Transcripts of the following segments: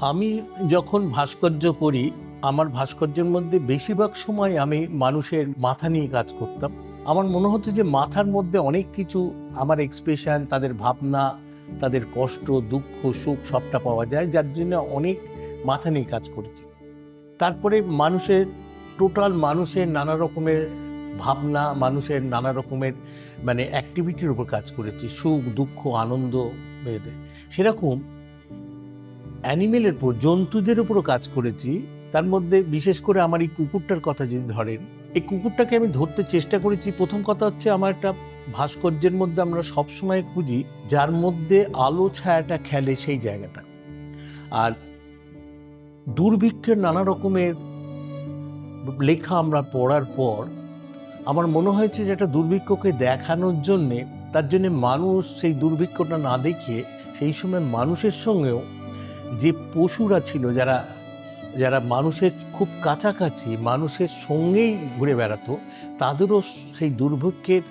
আমি যখন ভাস্কর্য করি আমার ভাস্কর্যের মধ্যে বেশিরভাগ সময় আমি মানুষের মাথা নিয়ে কাজ করতাম। আমার মনে হতো যে মাথার মধ্যে অনেক কিছু, আমার এক্সপ্রেশন তাদের ভাবনা, তাদের কষ্ট, দুঃখ, সুখ সবটা পাওয়া যায়, যার জন্য অনেক মাথা নিয়ে কাজ করেছি। তারপরে মানুষের টোটাল মানুষের নানা রকমের ভাবনা, মানুষের নানা রকমের মানে অ্যাক্টিভিটির উপর কাজ করেছি। সুখ, দুঃখ, আনন্দ মেয়েদের সেরকম অ্যানিমেলের উপর জন্তুদের উপরও কাজ করেছি, তার মধ্যে বিশেষ করে আমার এই কুকুরটার কথা যদি ধরেন, এই কুকুরটাকে আমি ধরতে চেষ্টা করেছি, প্রথম কথা হচ্ছে আমার একটা ভাস্কর্যের মধ্যে আমরা সবসময় খুঁজি, যার মধ্যে আলো ছায়াটা খেলে সেই জায়গাটা। আর দুর্ভিক্ষের নানা রকমের লেখা আমরা পড়ার পর, আমার মনে হয়েছে যে একটা দুর্ভিক্ষকে দেখানোর জন্যে, তার জন্যে মানুষ সেই দুর্ভিক্ষটা না দেখিয়ে, সেই সময় মানুষের সঙ্গেও যে পশুরা ছিল, যারা যারা মানুষের খুব কাছাকাছি, মানুষের সঙ্গেই ঘুরে বেড়াতো, তাদেরও সেই দুর্ভিক্ষের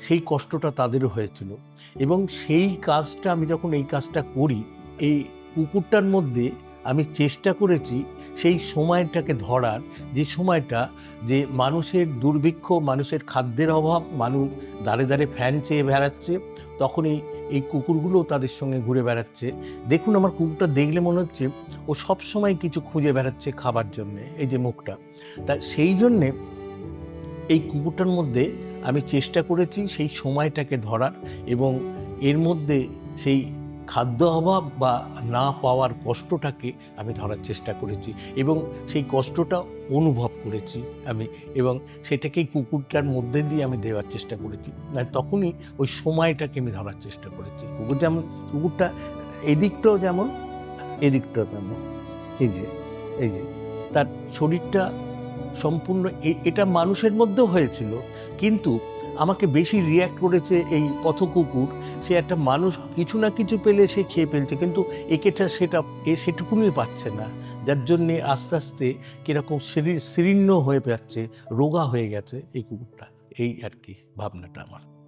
সেই কষ্টটা তাদেরও হয়েছিল। এবং সেই কাজটা, আমি যখন এই কাজটা করি, এই কুকুরটার মধ্যে আমি চেষ্টা করেছি সেই সময়টাকে ধরার, যে সময়টা যে মানুষের দুর্ভিক্ষ, মানুষের খাদ্যের অভাব, মানুষ দাঁড়ে দাঁড়ে ফ্যান চেয়ে বেড়াচ্ছে, তখনই এই কুকুরগুলো তাদের সঙ্গে ঘুরে বেড়াচ্ছে। দেখুন আমার কুকুরটা দেখলে মনে হচ্ছে ও সব সময় কিছু খুঁজে বেড়াচ্ছে খাবার জন্যে, এই যে মুখটা। তা সেই জন্যে এই কুকুরটার মধ্যে আমি চেষ্টা করেছি সেই সময়টাকে ধরার এবং এর মধ্যে সেই খাদ্য অভাব বা না পাওয়ার কষ্টটাকে আমি ধরার চেষ্টা করেছি এবং সেই কষ্টটা অনুভব করেছি আমি এবং সেটাকেই কুকুরটার মধ্যে দিয়ে আমি দেওয়ার চেষ্টা করেছি। তখনই ওই সময়টাকে আমি ধরার চেষ্টা করেছি। কুকুর যেমন, কুকুরটা এদিকটাও যেমন, এদিকটাও তেমন। এই যে এই যে, তার শরীরটা সম্পূর্ণ এটা মানুষের মধ্যেও হয়েছিল। কিন্তু আমাকে বেশি রিয়্যাক্ট করেছে এই পথকুকুর সে একটা মানুষ কিছু না কিছু পেলে সে খেয়ে ফেলছে, কিন্তু একেটা সেটা, এ সেটুকুনি পাচ্ছে না। যার জন্যে আস্তে আস্তে কীরকম শরীর, শীর্ণ হয়ে যাচ্ছে, রোগা হয়ে গেছে এই কুকুরটা। এই আর কি ভাবনাটা আমার।